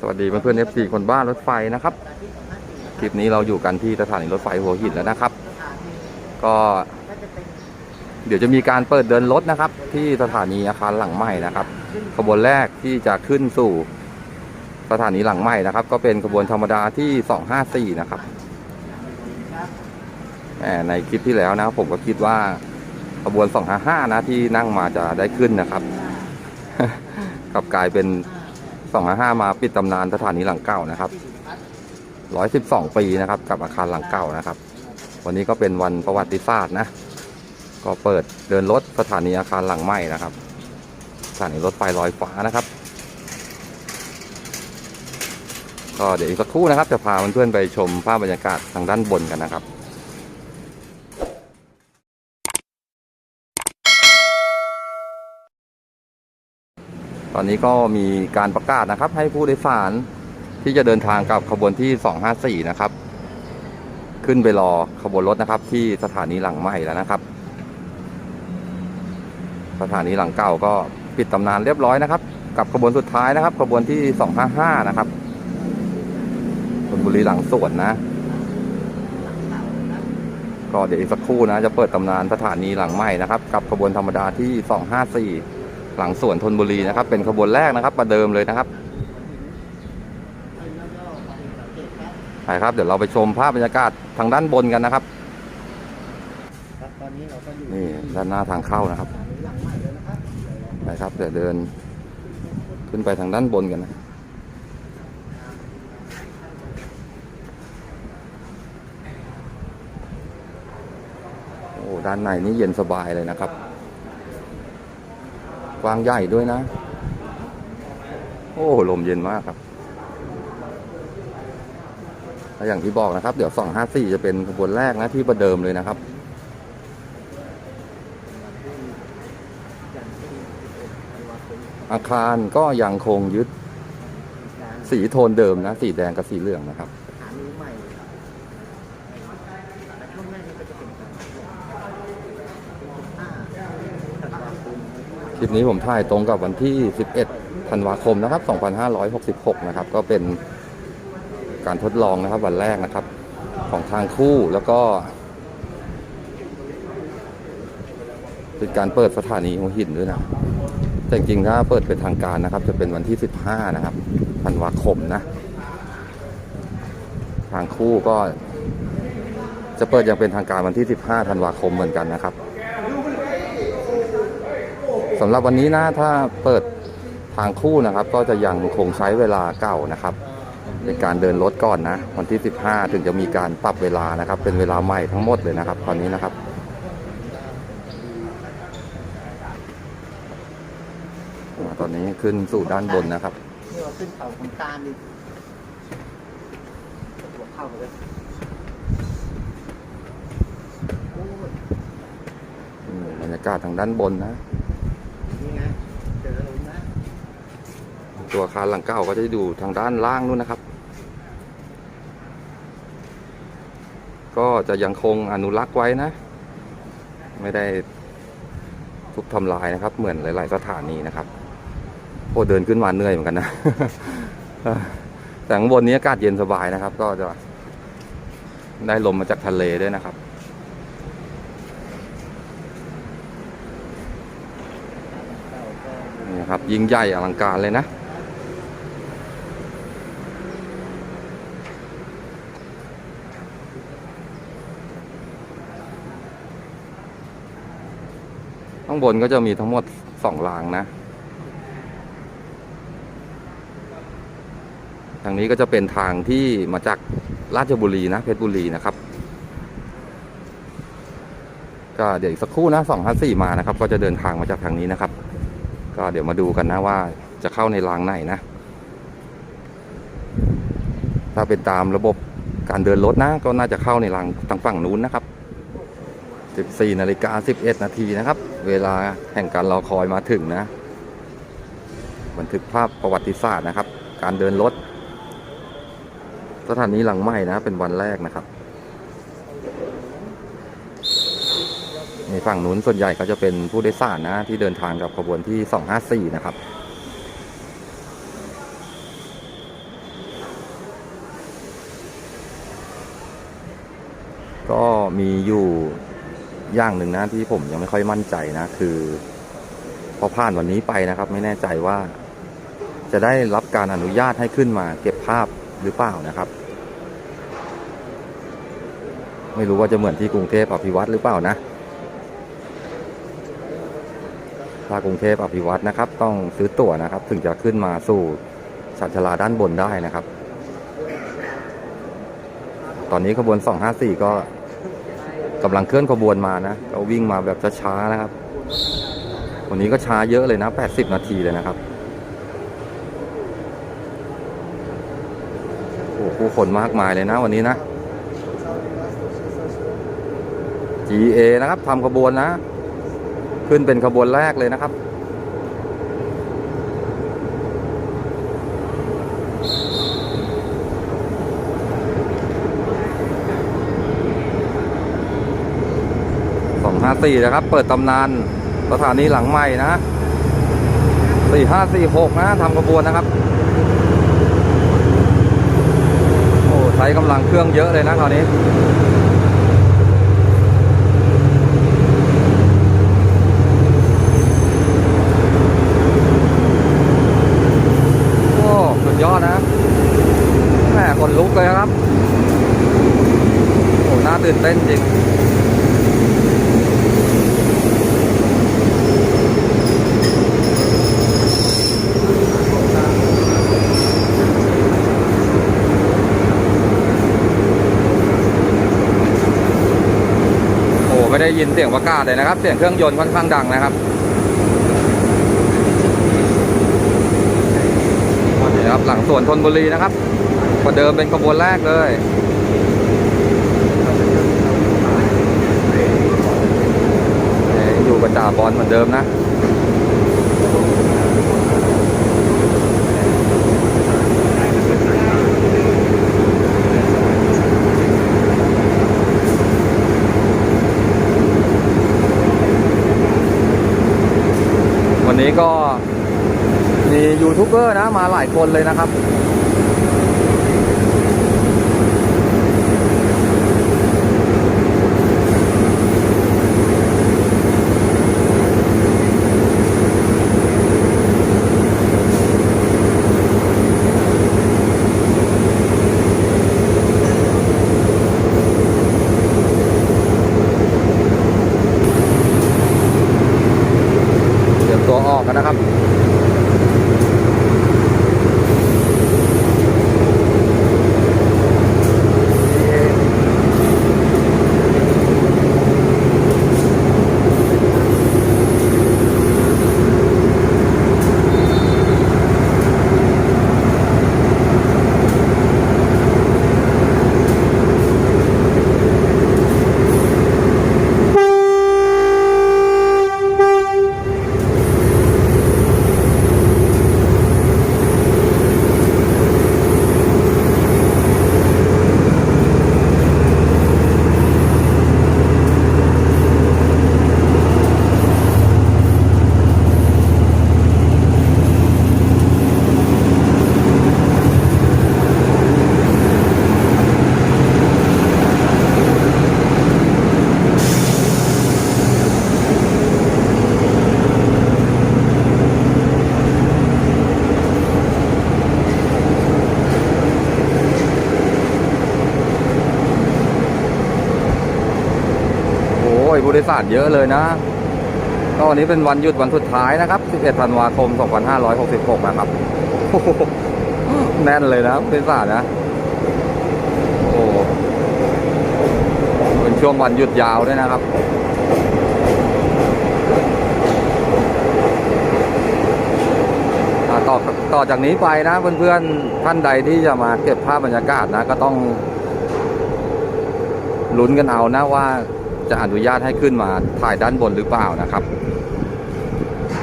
สวัสดีเพื่อนๆ FC คนบ้านรถไฟนะครับ คลิปนี้เราอยู่กันที่สถานีรถไฟหัวหินแล้วนะครับ ก็ เดี๋ยวจะมีการเปิดเดินรถนะครับ ที่สถานีอาคารหลังใหม่นะครับขบวนแรกที่จะขึ้นสู่สถานีหลังใหม่นะครับ ก็เป็นขบวนธรรมดาที่ 254 นะครับแหมในคลิปที่แล้วนะผมก็คิดว่าขบวน 255 นะที่นั่งมาจะได้ขึ้นนะครับ กลับกลายเป็น255มาปิดตำนานสถานีหลังเก่านะครับ112 ปีนะครับ กับอาคารหลังเก่านะครับ วันนี้ก็เป็นวันประวัติศาสตร์นะ ก็เปิดเดินรถสถานีอาคารหลังใหม่นะครับสถานีรถไฟลอยฟ้านะครับ ก็เดี๋ยวอีกสักครู่นะครับ จะพาเพื่อนๆไปชมภาพบรรยากาศทางด้านบนกันนะครับ ตอนนี้ก็มีการประกาศนะครับ ให้ผู้โดยสารที่จะเดินทางกับขบวนที่ 254 นะครับ ขึ้นไปรอขบวนรถนะครับ ที่สถานีหลังใหม่แล้วนะครับ สถานีหลังเก่าก็ปิดตำนานเรียบร้อยนะครับ กับขบวนสุดท้ายนะครับ ขบวนที่ 255 นะครับชลบุรีหลังสวนนะ ก็เดี๋ยวอีกสักครู่นะ จะเปิดตำนานสถานีหลังใหม่นะครับ กับขบวนธรรมดาที่ 254 หลังสวนธนบุรีนะครับ เป็นขบวนแรกนะครับประเดิมเลยนะครับไปครับ เดี๋ยวเราไปชมภาพบรรยากาศทางด้านบนกันนะครับนี่ด้านหน้าทางเข้านะครับไปครับ เดี๋ยวเดิน ขึ้นไปทางด้านบนกันนะโอ้ด้านในนี่เย็นสบายเลยนะครับ วางใหญ่ด้วยนะ โอ้ลมเย็นมากครับและอย่างที่บอกนะครับ เดี๋ยว 254 จะเป็นขบวนแรกนะที่ประเดิมเลยนะครับ อาคารก็ยังคงยึดสีโทนเดิมนะ สีแดงกับสีเหลืองนะครับ สถานีใหม่แต่ช่วงแรกนี่ก็จะเป็นการห้าธันวาคม คลิปนี้ผมถ่ายตรงกับวันที่ 11 ธันวาคมนะครับ 2566 นะครับ ก็เป็นการทดลองนะครับวันแรกนะครับ ของทางคู่แล้วก็เป็นการเปิดสถานีหัวหินด้วยนะแต่จริงๆถ้าเปิดเป็นทางการนะครับ จะเป็นวันที่ 15 นะครับ ธันวาคมนะ ทางคู่ก็จะเปิดอย่างเป็นทางการวันที่ 15 ธันวาคมเหมือนกันนะครับ สำหรับวันนี้นะถ้าเปิดทางคู่นะครับ ก็จะยังคงใช้เวลาเก่านะครับ ในการเดินรถก่อนนะ วันที่ 15 ถึงจะมีการปรับเวลานะครับ เป็นเวลาใหม่ทั้งหมดเลยนะครับ ตอนนี้นะครับอ่าตอนนี้ขึ้นสู่ด้านบนนะครับนี่เราขึ้นเขาของการอีกหัวเข้าไปเลยโอ้ยอืมบรรยากาศทางด้านบนนะ นี่ไงเจอล้วนะตัวอาคารหลังเก่าก็จะอยู่ทางด้านล่างนู่นนะครับ ก็จะยังคงอนุรักษ์ไว้นะ ไม่ได้ทุบทำลายนะครับ เหมือนหลาย ๆ สถานีนะครับโอ้เดินขึ้นมาเหนื่อยเหมือนกันนะแต่ข้างบนนี้อากาศเย็นสบายนะครับ ก็จะได้ลมมาจากทะเลด้วยนะครับ เราก็ ครับ ยิ่งใหญ่อลังการเลยนะ ข้างบนก็จะมีทั้งหมดสองรางนะ ทางนี้ก็จะเป็นทางที่มาจากราชบุรีนะ เพชรบุรีนะครับก็เดี๋ยวอีกสักครู่นะสองห้าสี่มานะครับ ก็จะเดินทางมาจากทางนี้นะครับ ก็เดี๋ยวมาดูกันนะว่าจะเข้าในรางไหนนะ ถ้าเป็นตามระบบการเดินรถนะ ก็น่าจะเข้าในรางทางฝั่งนู้นนะครับ 14นาฬิกา11 นาทีนะครับ เวลาแห่งการรอคอยมาถึงนะ บันทึกภาพประวัติศาสตร์นะครับ การเดินรถสถานีหลังใหม่นะ เป็นวันแรกนะครับ ในฝั่งนู้นส่วนใหญ่ก็จะเป็นผู้โดยสารนะ ที่เดินทางกับขบวนที่ 254 นะครับก็มีอยู่อย่างหนึ่งนะที่ผมยังไม่ค่อยมั่นใจนะ คือ พอผ่านวันนี้ไปนะครับ ไม่แน่ใจว่า จะได้รับการอนุญาตให้ขึ้นมา เก็บภาพหรือเปล่านะครับ ไม่รู้ว่าจะเหมือนที่กรุงเทพอภิวัตรหรือเปล่านะ ถ้ากรุงเทพอภิวัตนะครับ ต้องซื้อตั๋วนะครับ ถึงจะขึ้นมาสู่ชันชลาด้านบนได้นะครับ ตอนนี้ขบวน 254 ก็กำลังเคลื่อนขบวนมานะก็วิ่งมาแบบช้าๆนะครับ วันนี้ก็ช้าเยอะเลยนะ 80 นาทีเลยนะครับโอ้โหผู้คนมากมายเลยนะวันนี้นะ GA นะครับทำขบวนนะ ขึ้นเป็นขบวนแรกเลยนะครับ สองห้าสี่นะครับ เปิดตำนานสถานีหลังใหม่นะสี่ห้าสี่หกนะทำขบวนนะครับ โอ้ใช้กำลังเครื่องเยอะเลยนะคราวนี้ โอ้สุดยอดนะแหมคนลุกเลยครับ โอ้น่าตื่นเต้นจริง โอ้ ไม่ได้ยินเสียงประกาศเลยนะครับ เสียงเครื่องยนต์ค่อนข้างดังนะครับนี่ครับหลังสวนธนบุรีนะครับประเดิมเป็นขบวนแรกเลยอยู่กับจ่าบอลเหมือนเดิมนะ วันนี้ก็มียูทูบเบอร์นะมาหลายคนเลยนะครับ โดยสารเยอะเลยนะก็วันนี้เป็นวันหยุดวันสุดท้ายนะครับ 11 ธันวาคม 2566 นะครับ แน่นเลยนะผู้โดยสารนะ โอ้เป็นช่วงวันหยุดยาวด้วยนะครับ ต่อต่อจากนี้ไปนะ เพื่อนๆ ท่านใดที่จะมาเก็บภาพบรรยากาศนะ ก็ต้องลุ้นกันเอานะว่า จะอนุญาตให้ขึ้นมาถ่ายด้านบนหรือเปล่านะครับ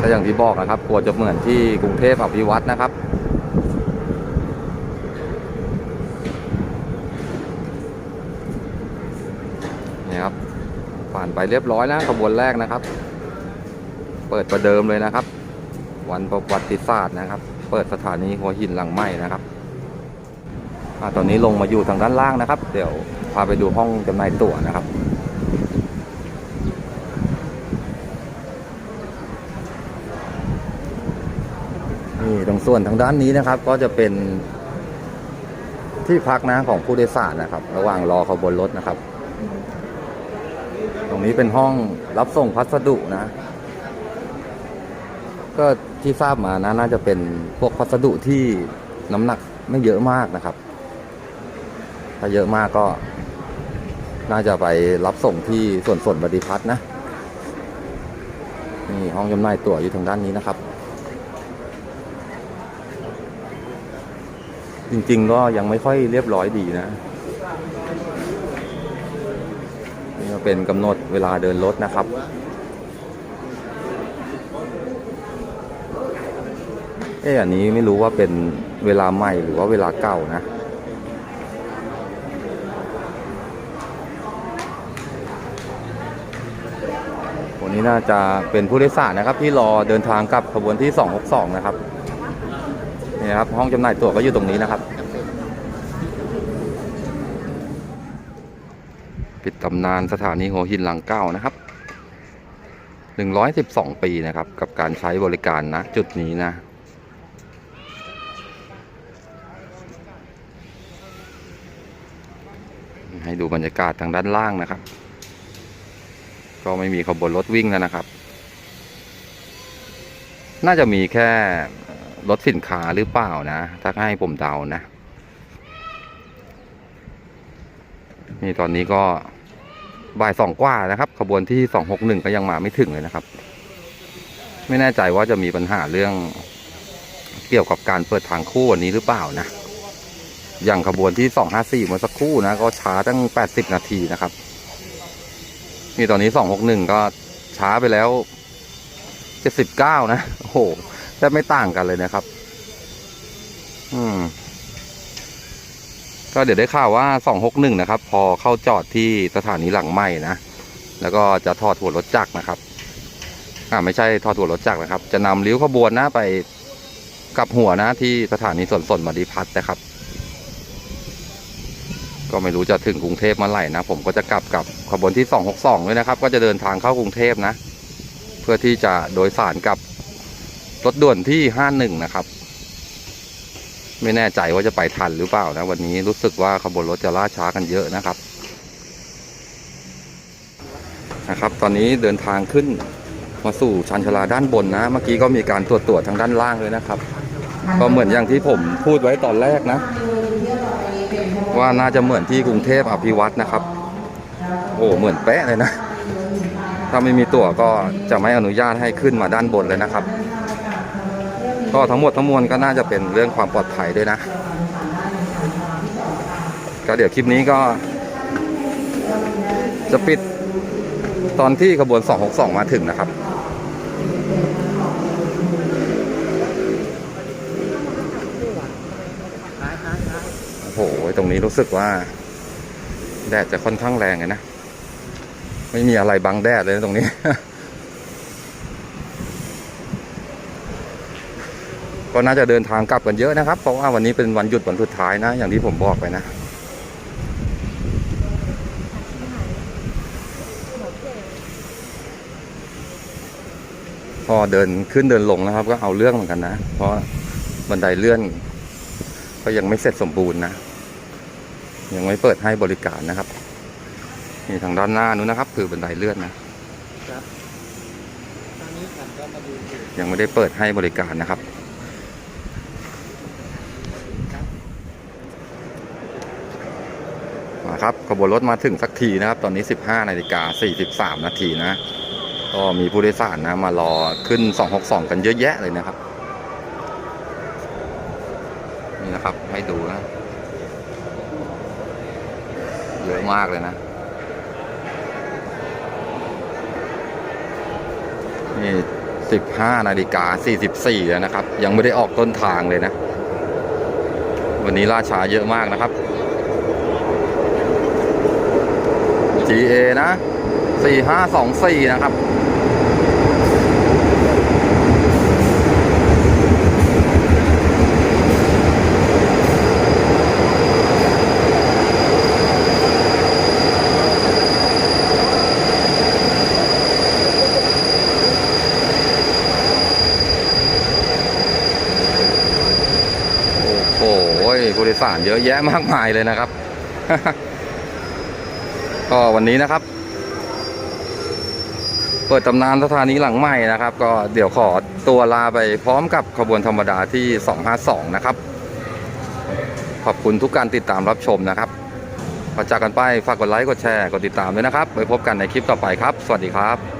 ก็อย่างที่บอกนะครับ กลัวจะเหมือนที่กรุงเทพอภิวัตนะครับ นี่ครับ ผ่านไปเรียบร้อยแล้วขบวนแรกนะครับ เปิดประเดิมเลยนะครับ วันประวัติศาสตร์นะครับ เปิดสถานีหัวหินหลังใหม่นะครับอตอนนี้ลงมาอยู่ทางด้านล่างนะครับ เดี๋ยวพาไปดูห้องจำหน่ายตั๋วนะครับ นี่ตรง ส่วนทางด้านนี้นะครับก็จะเป็นที่พักนะของผู้โดยสารนะครับ ระหว่างรอขบวนรถนะครับ ตรงนี้เป็นห้องรับส่งพัสดุนะ ก็ที่ทราบมานะน่าจะเป็นพวกพัสดุที่น้ำหนักไม่เยอะมากนะครับ ถ้าเยอะมากก็ น่าจะไปรับส่งที่ส่วนส่วนบริพัตรนะนี่ห้องจำหน่ายตั๋วอยู่ทางด้านนี้นะครับ จริง ๆ ก็ยังไม่ค่อยเรียบร้อยดีนะ นี่ก็เป็นกำหนดเวลาเดินรถนะครับเอ๊ะอันนี้ไม่รู้ว่าเป็นเวลาใหม่หรือว่าเวลาเก่านะวันนี้น่าจะเป็นผู้โดยสารนะครับ ที่รอเดินทางกับขบวนที่ 262 นะครับ นี่ครับห้องจำหน่ายตั๋วก็อยู่ตรงนี้นะครับ ปิดตำนานสถานีหัวหินหลังเก้านะครับ 112 ปีนะครับ กับการใช้บริการนะจุดนี้นะให้ดูบรรยากาศทางด้านล่างนะครับ ก็ไม่มีขบวนรถวิ่งแล้วนะครับ น่าจะมีแค่ รถสินค้าหรือเปล่านะ ถ้าให้ผมเดานะ นี่ตอนนี้ก็บ่ายสองกว่านะครับ ขบวนที่สองหกหนึ่งก็ยังมาไม่ถึงเลยนะครับ ไม่แน่ใจว่าจะมีปัญหาเรื่องเกี่ยวกับการเปิดทางคู่วันนี้หรือเปล่านะ อย่างขบวนที่สองห้าสี่เมื่อสักครู่นะ ก็ช้าตั้งแปดสิบนาทีนะครับ นี่ตอนนี้สองหกหนึ่งก็ช้าไปแล้วเจ็ดสิบเก้านะ โอ้โห แทบไม่ต่างกันเลยนะครับ อืม ก็เดี๋ยวได้ข่าวว่าสองหกหนึ่งนะครับ พอเข้าจอดที่สถานีหลังใหม่นะ แล้วก็จะทอดหัวรถจักรนะครับ อ่าไม่ใช่ทอดหัวรถจักรนะครับ จะนำริ้วขบวนนะไปกลับหัวนะที่สถานีสวนสนบดีพัฒน์นะครับ ก็ไม่รู้จะถึงกรุงเทพเมื่อไหร่นะ ผมก็จะกลับกับขบวนที่ 262ด้วยนะครับ ก็จะเดินทางเข้ากรุงเทพนะ เพื่อที่จะโดยสารกับ รถด่วนที่51นะครับ ไม่แน่ใจว่าจะไปทันหรือเปล่านะ วันนี้รู้สึกว่าขบวนรถจะล่าช้ากันเยอะนะครับ นะครับ ตอนนี้เดินทางขึ้นมาสู่ชันชลาด้านบนนะ เมื่อกี้ก็มีการตรวจตรวจทางด้านล่างเลยนะครับ ก็เหมือนอย่างที่ผมพูดไว้ตอนแรกนะ ว่าน่าจะเหมือนที่กรุงเทพอภิวัตนะครับ โอ้เหมือนเป๊ะเลยนะ ถ้าไม่มีตั๋วก็จะไม่อนุญาตให้ขึ้นมาด้านบนเลยนะครับ ก็ทั้งหมดทั้งมวลก็น่าจะเป็นเรื่องความปลอดภัยด้วยนะ ก็เดี๋ยวคลิปนี้ก็ จะปิดตอนที่ขบวน 262 มาถึงนะครับ โอ้โห ตรงนี้รู้สึกว่า แดดจะค่อนข้างแรงเลยนะ ไม่มีอะไรบังแดดเลยนะตรงนี้ ก็น่าจะเดินทางกลับกันเยอะนะครับ เพราะว่าวันนี้เป็นวันหยุดวันสุดท้ายนะ อย่างที่ผมบอกไปนะพอเดินขึ้นเดินลงนะครับ ก็เอาเรื่องเหมือนกันนะ เพราะบันไดเลื่อน ก็ยังไม่เสร็จสมบูรณ์นะ ยังไม่เปิดให้บริการนะครับนี่ทางด้านหน้านู้นนะครับคือบันไดเลื่อนนะตอนนี้ฉันก็มาดูอยู่ยังไม่ได้เปิดให้บริการนะครับ มาครับขบวนรถมาถึงสักทีนะครับ ตอนนี้ 15นาฬิกา43 นาทีนะ ก็มีผู้โดยสารนะมารอขึ้น 262 กันเยอะแยะเลยนะครับ นี่นะครับให้ดูนะ เยอะมากเลยนะ นี่ 15นาฬิกา44 แล้วนะครับ ยังไม่ได้ออกต้นทางเลยนะ วันนี้ล่าช้าเยอะมากนะครับ GA นะ4524 นะครับ โอ้โหผู้โดยสารเยอะแยะมากมายเลยนะครับ ก็วันนี้นะครับ เปิดตำนานสถานีหลังใหม่นะครับ ก็เดี๋ยวขอตัวลาไปพร้อมกับขบวนธรรมดาที่ 252 นะครับ ขอบคุณทุกการติดตามรับชมนะครับพอจากกันไปฝากกดไลค์กดแชร์กดติดตามด้วยนะครับไว้พบกันในคลิปต่อไปครับ สวัสดีครับ